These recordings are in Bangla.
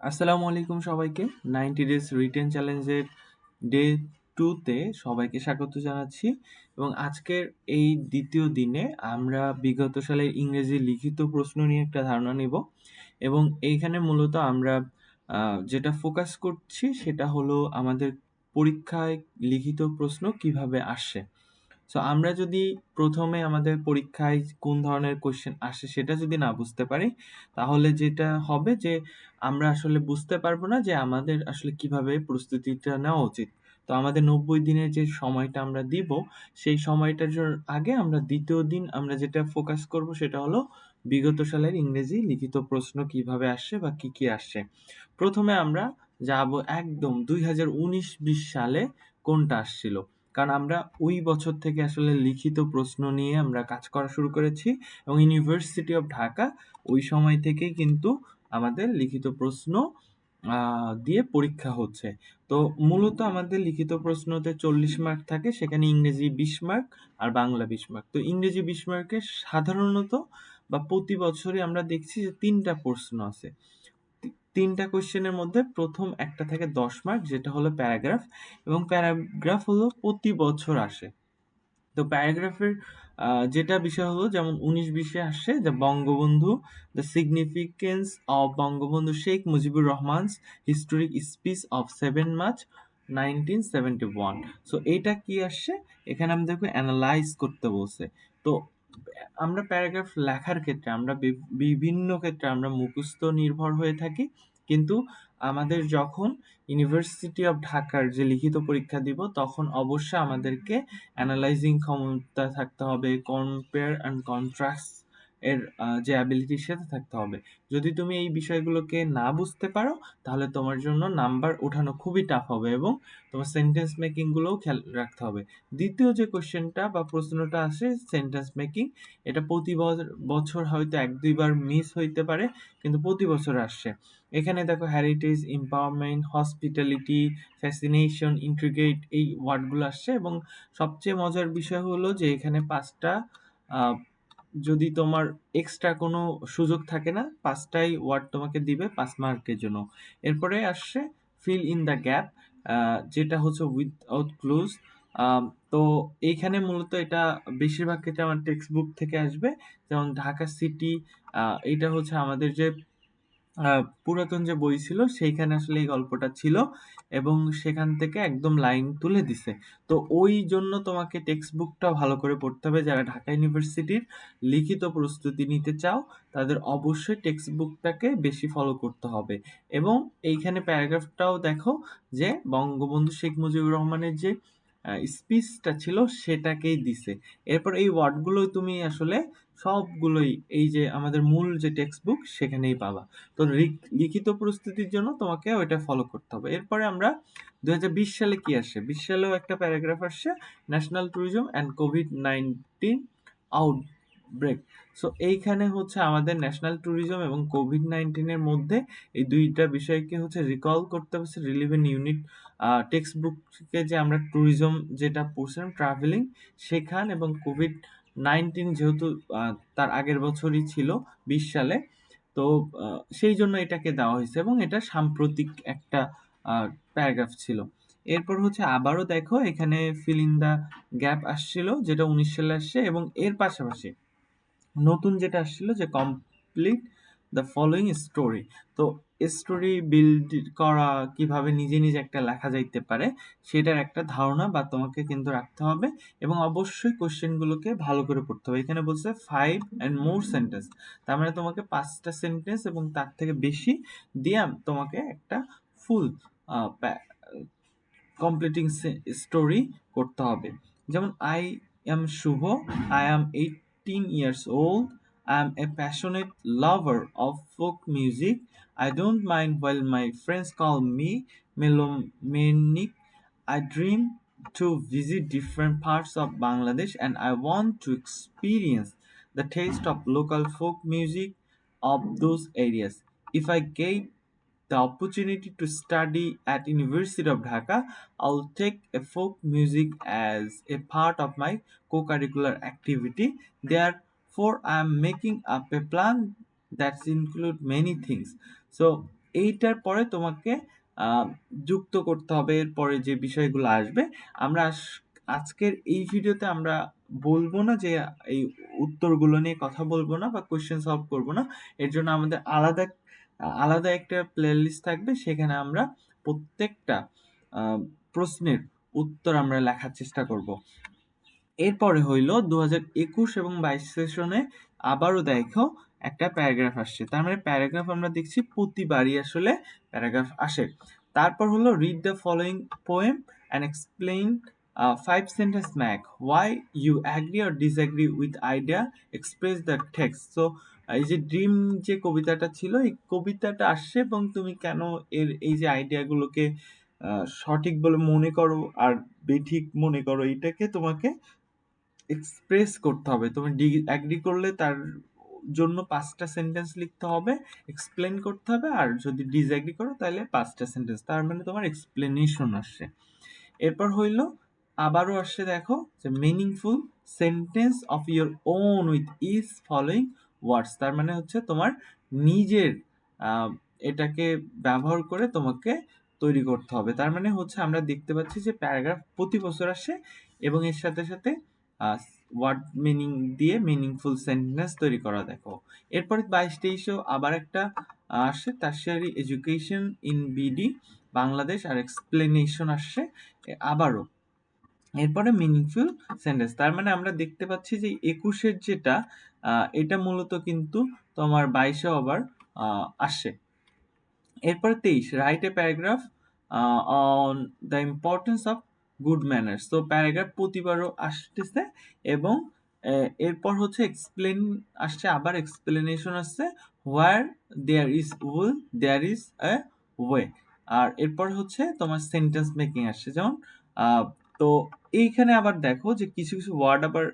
আসসালামু আলাইকুম সবাইকে। নাইনটি ডেজ রিটেন চ্যালেঞ্জের ডে টুতে সবাইকে স্বাগত জানাচ্ছি। এবং আজকের এই দ্বিতীয় দিনে আমরা বিগত সালের ইংরেজি লিখিত প্রশ্ন নিয়ে একটা ধারণা নেব। এবং এইখানে মূলত আমরা যেটা ফোকাস করছি সেটা হলো আমাদের পরীক্ষায় লিখিত প্রশ্ন কীভাবে আসে। সো আমরা যদি প্রথমে আমাদের পরীক্ষায় কোন ধরনের কোয়েশ্চেন আসে সেটা যদি না বুঝতে পারি, তাহলে যেটা হবে যে আমরা আসলে বুঝতে পারব না যে আমাদের আসলে কীভাবে প্রস্তুতিটা নেওয়া উচিত। তো আমাদের নব্বই দিনের যে সময়টা আমরা দিব, সেই সময়টার আগে আমরা দ্বিতীয় দিন আমরা যেটা ফোকাস করব সেটা হলো বিগত সালের ইংরেজি লিখিত প্রশ্ন কীভাবে আসছে বা কি কি আসছে। প্রথমে আমরা যাব একদম দুই হাজার উনিশ বিশ সালে কোনটা আসছিল। কারণ আমরা ওই বছর থেকে আসলে লিখিত প্রশ্ন নিয়ে আমরা কাজ করা শুরু করেছি এবং ইউনিভার্সিটি অফ ঢাকা ওই সময় থেকেই কিন্তু আমাদের লিখিত প্রশ্ন দিয়ে পরীক্ষা হচ্ছে। তো মূলত আমাদের লিখিত প্রশ্নতে চল্লিশ মার্ক থাকে, সেখানে ইংরেজি বিশ মার্ক আর বাংলা বিশ মার্ক তো ইংরেজি বিশ মার্কের সাধারণত বা প্রতি বছরই আমরা দেখছি যে তিনটা প্রশ্ন আছে। তিনটা কোশ্চেনের মধ্যে প্রথম একটা থাকে দশ মার্ক যেটা হলো প্যারাগ্রাফ এবং প্যারাগ্রাফ হলো প্রতি বছর আসে। তো প্যারাগ্রাফের যেটা বিষয় হলো, যেমন উনিশ বিশে আসছে যে Bangabandhu the significance of Bangabandhu Sheikh Mujibur Rahman's historic speech of seven March nineteen seventy one so এটা কি আসছে এখানে আমি আমাদেরকে অ্যানালাইজ করতে বলছে। তো, আমরা প্যারাগ্রাফ লেখার ক্ষেত্রে আমরা বিভিন্ন ক্ষেত্রে আমরা মুখস্থ নির্ভর হয়ে থাকি, কিন্তু আমাদের যখন ইউনিভার্সিটি অফ ঢাকার যে লিখিত পরীক্ষা দিব, তখন অবশ্যই আমাদেরকে অ্যানালাইজিং ক্ষমতা থাকতে হবে কম্পেয়ার অ্যান্ড কন্ট্রাস্ট এর যে অ্যাবিলিটি সেটা থাকতে হবে। যদি তুমি এই বিষয়গুলোকে না বুঝতে পারো, তাহলে তোমার জন্য নাম্বার ওঠানো খুবই টাফ হবে এবং তোমার সেন্টেন্স মেকিংগুলোও খেয়াল রাখতে হবে। দ্বিতীয় যে কোশ্চেনটা বা প্রশ্নটা আসে সেন্টেন্স মেকিং এটা প্রতি বছর হয়তো এক দুইবার মিস হইতে পারে, কিন্তু প্রতি বছর আসছে। এখানে দেখো heritage empowerment hospitality fascination intricate এই ওয়ার্ডগুলো আসছে এবং সবচেয়ে মজার বিষয় হলো যে এখানে পাঁচটা যদি তোমার এক্সট্রা কোনো সুযোগ থাকে না, পাঁচটাই ওয়ার্ড তোমাকে দিবে পাঁচ মার্কের জন্য। এরপরে আসছে ফিল ইন দ্য গ্যাপ যেটা হচ্ছে উইথআউট ক্লোজ তো এইখানে মূলত এটা বেশিরভাগ ক্ষেত্রে আমার টেক্সট বুক থেকে আসবে। যেমন ঢাকা সিটি এটা হচ্ছে আমাদের যে পুরাতন যে বই ছিল, সেইখানে আসলে এই গল্পটা ছিল এবং সেখান থেকে একদম লাইন তুলে দিছে। তো ওই জন্য তোমাকে টেক্সট বুকটা ভালো করে পড়তে হবে। যারা ঢাকা ইউনিভার্সিটির লিখিত প্রস্তুতি নিতে চাও, তাদের অবশ্যই টেক্সট বুকটাকে বেশি ফলো করতে হবে। এবং এইখানে প্যারাগ্রাফটাও দেখো যে বঙ্গবন্ধু শেখ মুজিবুর রহমানের যে স্পিচটা ছিল সেটাকেই দিছে। এরপর এই ওয়ার্ডগুলো তুমি আসলে সবগুলোই এই যে আমাদের মূল যে টেক্সট বুক সেখানেই পাবা। তো লিখিত প্রস্তুতির জন্য তোমাকে ওইটা ফলো করতে হবে। এরপরে আমরা দু বিশ সালে কি আসে? বিশ সালেও একটা প্যারাগ্রাফ আসছে national tourism and COVID nineteen outbreak so এইখানে হচ্ছে আমাদের ন্যাশনাল ট্যুরিজম এবং কোভিড নাইন্টিনের মধ্যে এই দুইটা বিষয়কে হচ্ছে রিকল করতে হচ্ছে রিলিভেন্ট ইউনিট টেক্সট বুককে যে আমরা ট্যুরিজম যেটা পড়ছিলাম ট্রাভেলিং সেখান এবং কোভিড নাইন্টিন যেহেতু তার আগের বছরই ছিল বিশ সালে, তো সেই জন্য এটাকে দেওয়া হয়েছে এবং এটা সাম্প্রতিক একটা প্যারাগ্রাফ ছিল। এরপর হচ্ছে আবারও দেখো এখানে ফিল ইন দ্য গ্যাপ আসছিল, যেটা উনিশ সালে আসছে এবং এর পাশাপাশি নতুন যেটা আসছিল যে কমপ্লিট দ্য ফলোয়িং স্টোরি তো স্টোরি বিল্ড করা কীভাবে নিজে নিজে একটা লেখা যাইতে পারে, সেটার একটা ধারণা বা তোমাকে কিন্তু রাখতে হবে এবং অবশ্যই কোশ্চেনগুলোকে ভালো করে পড়তে হবে। এখানে বলছে ফাইভ অ্যান্ড মোর সেন্টেন্স তার মানে তোমাকে পাঁচটা সেন্টেন্স এবং তার থেকে বেশি দিয়ে তোমাকে একটা ফুল কমপ্লিটিং স্টোরি করতে হবে। যেমন I am Shubho I am eight 15 years old. I'm a passionate lover of folk music. I don't mind while my friends call me melomaniac. I dream to visit different parts of Bangladesh and I want to experience the taste of local folk music of those areas. If I get the opportunity to study at University of Dhaka, I'll take a folk music as a part of my co-curricular activity. Therefore, I am making up a plan that include many things. So এইটার পরে তোমাকে যুক্ত করতে হবে এরপরে যে বিষয়গুলো আসবে আমরা আজ- আজকের এই ভিডিওতে আমরা বলব না যে এই উত্তরগুলো নিয়ে কথা বলব না বা কোশ্চেন সলভ করব না এর জন্য আমাদের আলাদা আলাদা একটা প্লেলিস্ট থাকবে, সেখানে আমরা প্রত্যেকটা প্রশ্নের উত্তর আমরা লেখার চেষ্টা করব। এরপরে হইল দু হাজার একুশ এবং বাইশ সেশনে আবারও দেখো একটা প্যারাগ্রাফ আসছে। তার মানে প্যারাগ্রাফ আমরা দেখছি প্রতিবারই আসলে প্যারাগ্রাফ আসে। তারপর হলো read the following poem and explain five sentence make why you agree or disagree with idea express the text so এই যে ড্রিম যে কবিতাটা ছিল, এই কবিতাটা আসছে এবং তুমি কেন এর, এই যে আইডিয়াগুলোকে সঠিক বলে মনে করো আর বেঠিক মনে করো, এটাকে তোমাকে এক্সপ্রেস করতে হবে। তুমি অ্যাগ্রি করলে তার জন্য পাঁচটা সেন্টেন্স লিখতে হবে এক্সপ্লেন করতে হবে আর যদি ডিসঅ্যাগ্রি করো তাহলে পাঁচটা সেন্টেন্স তার মানে তোমার এক্সপ্লেনেশন আসছে। এরপর হইল আবারও আসছে দেখো যে meaningful sentence of your own with is following words তার মানে হচ্ছে তোমার নিজের এটাকে ব্যবহার করে তোমাকে তৈরি করতে হবে। তার মানে হচ্ছে আমরা দেখতে পাচ্ছি যে প্যারাগ্রাফ প্রতি বছর আসে এবং এর সাথে সাথে ওয়ার্ড মিনিং দিয়ে মিনিংফুল সেন্টেন্স তৈরি করা দেখো। এরপরে বাইশ তেইশেও আবার একটা আসছে tertiary education in BD Bangladesh, R explanation আসছে আবারও। এরপরে মিনিংফুল সেন্টেন্স তার মানে আমরা দেখতে পাচ্ছি যে একুশের যেটা এটা মূলত কিন্তু তোমার বাইশে আহ, আসছে। এরপরে তেইশ write a paragraph on the importance of good manners তো প্যারাগ্রাফ প্রতিবারও আসতেছে এবং এরপর হচ্ছে এক্সপ্লেন আসছে আবার এক্সপ্লেনেশন আসছে where there is will there is a way আর এরপর হচ্ছে তোমার সেন্টেন্স মেকিং আসছে যেমন তো এইখানে আবার দেখো যে কিছু কিছু ওয়ার্ড আবার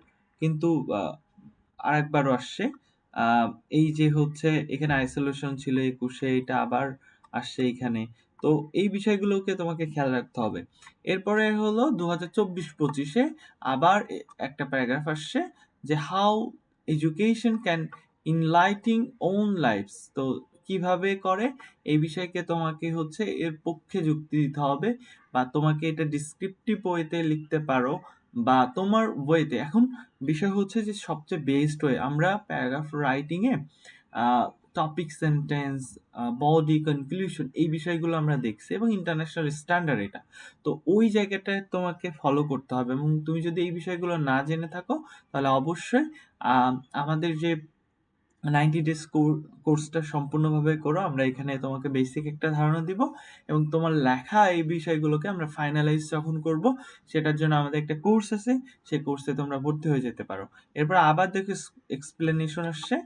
কিন্তু আরেকবারও আসছে। এই যে হচ্ছে এখানে আইসোলেশন ছিল একুশে, এটা আবার আসছে এখানে তো এই বিষয়গুলোকে তোমাকে খেয়াল রাখতে হবে। এরপরে হলো দু হাজার চব্বিশ পঁচিশে আবার একটা প্যারাগ্রাফ আসছে যে how education can enlighten own lives তো কীভাবে করে, এই বিষয়কে তোমাকে হচ্ছে এর পক্ষে যুক্তি দিতে হবে বা তোমাকে এটা ডিসক্রিপটিভ ওয়েতে লিখতে পারো বা তোমার ওয়েতে এখন বিষয় হচ্ছে যে সবচেয়ে বেস্ট ওয়ে আমরা প্যারাগ্রাফ রাইটিংয়ে টপিক সেন্টেন্স বডি কনক্লুশন এই বিষয়গুলো আমরা দেখছি এবং ইন্টারন্যাশনাল স্ট্যান্ডার্ড এটা। তো ওই জায়গাটায় তোমাকে ফলো করতে হবে এবং তুমি যদি এই বিষয়গুলো না জেনে থাকো, তাহলে অবশ্যই আমাদের যে নাইনটি ডেজ কোর্সটা সম্পূর্ণভাবে করো। আমরা এখানে তোমাকে বেসিক একটা ধারণা দিব এবং তোমার লেখা এই বিষয়গুলোকে আমরা ফাইনালাইজ যখন করব, সেটার জন্য আমাদের একটা কোর্স আছে, সেই কোর্সে তোমরা ভর্তি হয়ে যেতে পারো। এরপর আবার দেখো এক্সপ্লেনেশন আসছে।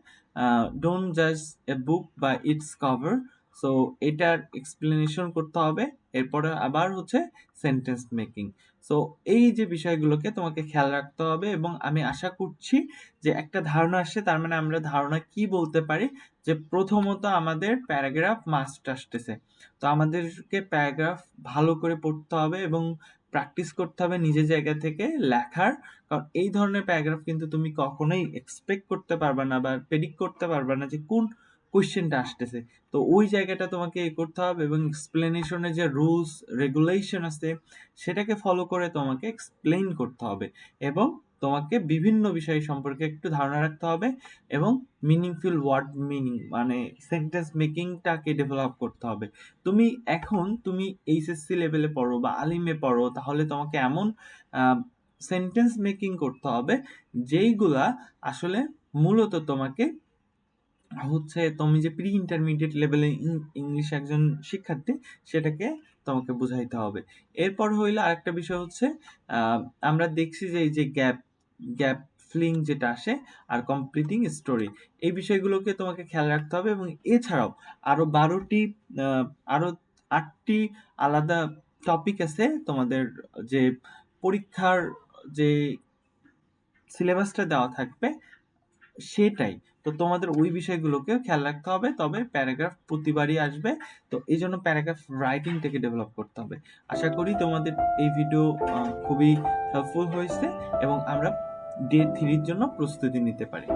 ডোন্ট জাজ a book by its cover so এটার এক্সপ্লেনেশন করতে হবে। এরপরে আবার হচ্ছে সেন্টেন্স মেকিং সো এই যে বিষয়গুলোকে তোমাকে খেয়াল রাখতে হবে এবং আমি আশা করছি যে একটা ধারণা আসছে তার মানে আমরা ধারণা কি বলতে পারি? যে প্রথমত আমাদের প্যারাগ্রাফ মাস্ট আসতেছে। তো আমাদেরকে প্যারাগ্রাফ ভালো করে পড়তে হবে এবং প্র্যাকটিস করতে হবে নিজের জায়গা থেকে লেখার। কারণ এই ধরনের প্যারাগ্রাফ কিন্তু তুমি কখনোই এক্সপেক্ট করতে পারবে না বা প্রেডিক্ট করতে পারবে না যে কোন কোয়েশ্চেনটা আসতেছে। তো ওই জায়গাটা তোমাকে এ করতে হবে এবং এক্সপ্লেনেশনের যে রুলস রেগুলেশন আছে, সেটাকে ফলো করে তোমাকে এক্সপ্লেইন করতে হবে এবং তোমাকে বিভিন্ন বিষয় সম্পর্কে একটু ধারণা রাখতে হবে এবং মিনিংফুল ওয়ার্ড মিনিং মানে সেন্টেন্স মেকিংটাকে ডেভেলপ করতে হবে। তুমি এখন তুমি এইচএসসি লেভেলে পড়ো বা আলিমে পড়ো, তাহলে তোমাকে এমন সেন্টেন্স মেকিং করতে হবে যেইগুলা আসলে মূলত তোমাকে হচ্ছে তুমি যে প্রি ইন্টারমিডিয়েট লেভেলে ইংলিশ একজন শিক্ষার্থী, সেটাকে তোমাকে বুঝাইতে হবে। এরপর হইল আরেকটা বিষয় হচ্ছে আমরা দেখছি যে এই যে গ্যাপ গ্যাপ ফিলিং যেটা আসে, আর কমপ্লিটিং স্টোরি এই বিষয়গুলোকে তোমাকে খেয়াল রাখতে হবে এবং এছাড়াও আরও বারোটি আরও আটটি আলাদা টপিক আছে তোমাদের যে পরীক্ষার যে সিলেবাসটা দেওয়া থাকবে, সেটাই। তো তোমাদের ওই বিষয়গুলোকেও খেয়াল রাখতে হবে। তবে প্যারাগ্রাফ প্রতিবারই আসবে। তো এই জন্য প্যারাগ্রাফ রাইটিংটাকে ডেভেলপ করতে হবে। আশা করি তোমাদের এই ভিডিও খুবই হেল্পফুল হয়েছে এবং আমরা ডে থ্রির জন্য প্রস্তুতি নিতে পারি।